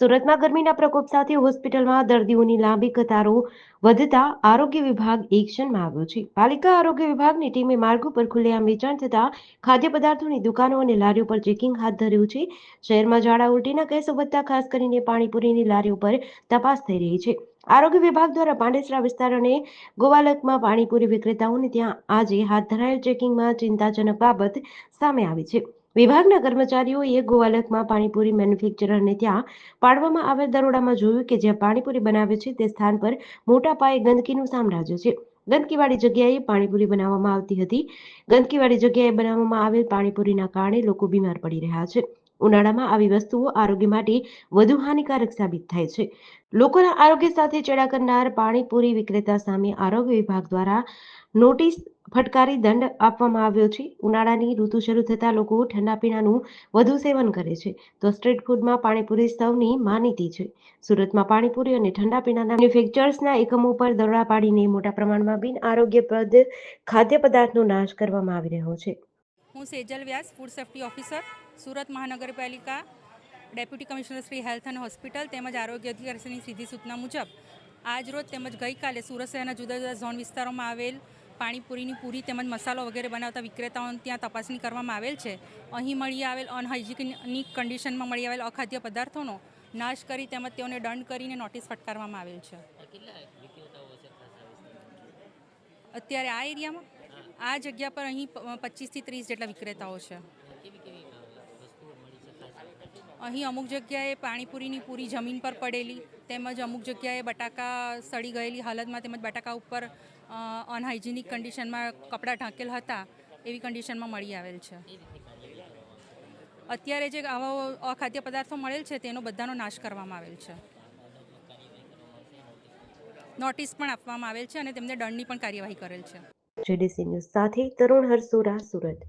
સુરતમાં ગરમીના પ્રકોપ સાથે હોસ્પિટલમાં દર્દીઓની લાંબી કતારો વધતા આરોગ્ય વિભાગ એક્શનમાં આવ્યો છે. પાલિકા આરોગ્ય વિભાગની ટીમે માર્ગ ઉપર ખુલ્લેઆમ વેચાણ થતા ખાદ્ય પદાર્થોની દુકાનો અને લારીઓ પર ચેકિંગ હાથ ધર્યું છે. શહેરમાં ઝાડા ઉલટીના કેસો વધતા, ખાસ કરીને પાણીપુરીની લારીઓ પર તપાસ થઈ રહી છે. આરોગ્ય વિભાગ દ્વારા પાંડેસરા વિસ્તાર અને ગોવાલકમાં પાણીપુરી વિક્રેતાઓને ત્યાં આજે હાથ ધરાયેલ ચેકિંગમાં ચિંતાજનક બાબત સામે આવી છે. વિભાગના કર્મચારીઓએ ગોવાલકમાં પાણીપુરી મેન્યુફેક્ચરરને ત્યાં પાડવામાં આવેલ દરોડામાં જોયું કે જ્યાં પાણીપુરી બનાવે છે તે સ્થાન પર મોટા પાયે ગંદકીનું સામ્રાજ્ય છે. ગંદકીવાળી જગ્યાએ પાણીપુરી બનાવવામાં આવતી હતી. ગંદકીવાળી જગ્યાએ બનાવવામાં આવેલ પાણીપુરીના કારણે લોકો બીમાર પડી રહ્યા છે. ઉનાળામાં આવી વસ્તુઓ આરોગ્ય માટે વધુ હાનિકારક સાબિત થાય છે. લોકોના આરોગ્ય સાથે ચેડા કરનાર પાણીપુરી વિક્રેતા સામે આરોગ્ય વિભાગ દ્વારા નોટિસ ફટકારી દંડ આપવામાં આવ્યો છે. ઉનાળાની ઋતુ શરૂ થતાં લોકો ઠંડા પીણાનું વધુ સેવન કરે છે. તો સ્ટ્રીટ ફૂડમાં પાણીપુરી સૌની માનીતી છે. સુરતમાં પાણીપુરી અને ઠંડા પીણાના મેન્યુફેક્ચર્સના એકમો પર દરોડા પાડીને મોટા પ્રમાણમાં બિન આરોગ્યપ્રદ ખાદ્ય પદાર્થનો નાશ કરવામાં આવી રહ્યો છે. હું Sejal Vyas, food safety officer, Surat મહાનગરપાલિકા ડેપ્યુટી કમિશનર શ્રી હેલ્થ અને હોસ્પિટલ તેમજ આરોગ્ય અધિકારીની સીધી સૂચના મુજબ આજરોજ તેમજ ગઈકાલે સુરત શહેરના જુદા જુદા ઝોન વિસ્તારોમાં આવેલ પાણીપુરીની પૂરી તેમજ મસાલો વગેરે બનાવતા વિક્રેતાઓને ત્યાં તપાસણી કરવામાં આવેલ છે. અહીં મળી આવેલ અનહાઇજિનિક કન્ડિશનમાં મળી આવેલ અખાદ્ય પદાર્થોનો નાશ કરી તેમજ તેઓને દંડ કરીને નોટિસ ફટકારવામાં આવેલ છે. અત્યારે આ એરિયામાં? આ જગ્યા પર અહીં પચીસથી ત્રીસ જેટલા વિક્રેતાઓ છે. અહીં અમુક જગ્યાએ પાણીપુરીની પૂરી જમીન પર પડેલી, તેમજ અમુક જગ્યાએ બટાકા સડી ગયેલી હાલતમાં તેમજ બટાકા ઉપર અનહાઇજેનિક કન્ડિશનમાં કપડાં ઢાંકેલ હતા, એવી કન્ડિશનમાં મળી આવેલ છે. અત્યારે જે આવા અખાદ્ય પદાર્થો મળેલ છે, તેનો બધાનો નાશ કરવામાં આવેલ છે. નોટિસ પણ આપવામાં આવેલ છે અને તેમને દંડની પણ કાર્યવાહી કરેલ છે. જેડીસી ન્યૂઝ સાથે તરુણ હરસોરા સુરત.